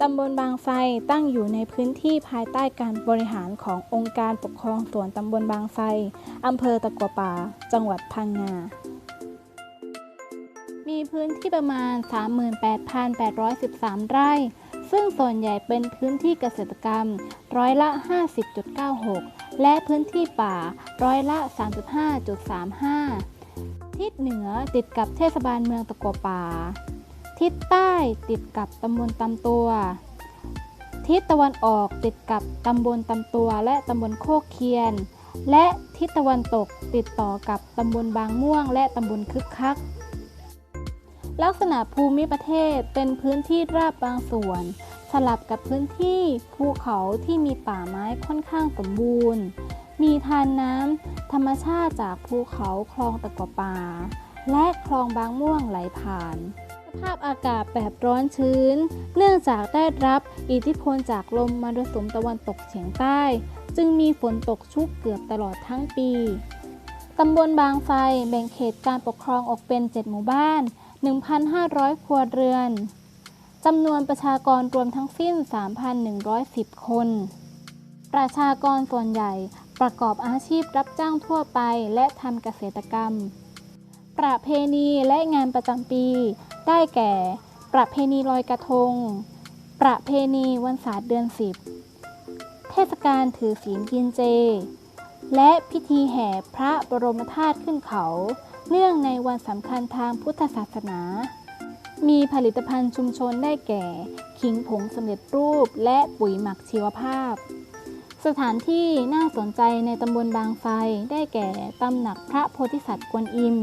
ตำบลบางไทรตั้งอยู่ในพื้นที่ภายใต้การบริหารขององค์การปกครองส่วนตำบลบางไทรอำเภอตะกัวป่า จังหวัดพังงา มีพื้นที่ประมาณ 38,813 ไร่ ซึ่งส่วนใหญ่เป็นพื้นที่เกษตรกรรม ร้อยละ 50.96 และพื้นที่ป่า ร้อยละ 35.35 ทิศเหนือติดกับเทศบาลเมืองตะกัวป่า ทิศใต้ติดกับตำบลตำตัว ทิศตะวันออกติดกับตำบลตำตัว และตำบลโคกเคียน และทิศตะวันตกติดต่อกับตำบลบางม่วง และตำบลคึกคัก ลักษณะภูมิประเทศเป็นพื้นที่ราบบางส่วน สลับกับพื้นที่ภูเขาที่มีป่าไม้ค่อนข้างสมบูรณ์ มีทานน้ำธรรมชาติจากภูเขาคลองตะกวป่า และคลองบางม่วงไหลผ่าน ภาพอากาศแบบร้อนชื้น เนื่องจากได้รับอิทธิพลจากลมมรสุมตะวันตกเฉียงใต้ จึงมีฝนตกชุกเกือบตลอดทั้งปีตำบลบางไทรแบ่งเขตการปกครองออกเป็น 7 หมู่บ้าน 1,500 ครัวเรือนจำนวนประชากรรวมทั้งสิ้น 3,110 คน ประชากรส่วนใหญ่ประกอบอาชีพรับจ้างทั่วไปและทำเกษตรกรรม ประเพณีและงานประจำปี ได้แก่ ประเพณีลอยกระทง ประเพณีวันศาสตร์เดือนสิบเทศกาลถือศีลกินเจ และพิธีแห่พระบรมธาตุขึ้นเขา เนื่องในวันสำคัญทางพุทธศาสนา มีผลิตภัณฑ์ชุมชนได้แก่ ขิงผงสำเร็จรูปและปุ๋ยหมักชีวภาพสถานที่น่าสนใจในตำบลบางไทรได้แก่ตำหนักพระโพธิสัตว์กวนอิม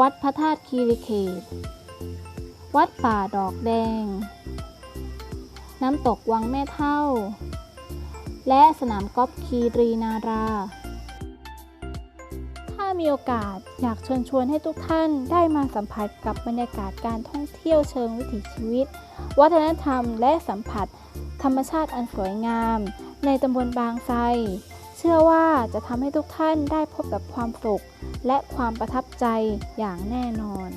วัดพระธาตุคีรีเขต วัดป่าดอกแดง น้ำตกวังแม่เท่า และสนามกอล์ฟคีรีนารา ถ้ามีโอกาสอยากเชิญชวนให้ทุกท่านได้มาสัมผัสกับบรรยากาศการท่องเที่ยวเชิงวิถีชีวิต วัฒนธรรมและสัมผัส ธรรมชาติอันสวยงาม ในตำบลบางไทรเชื่อว่าจะทำให้ทุกท่านได้พบกับความสุข และความประทับใจอย่างแน่นอน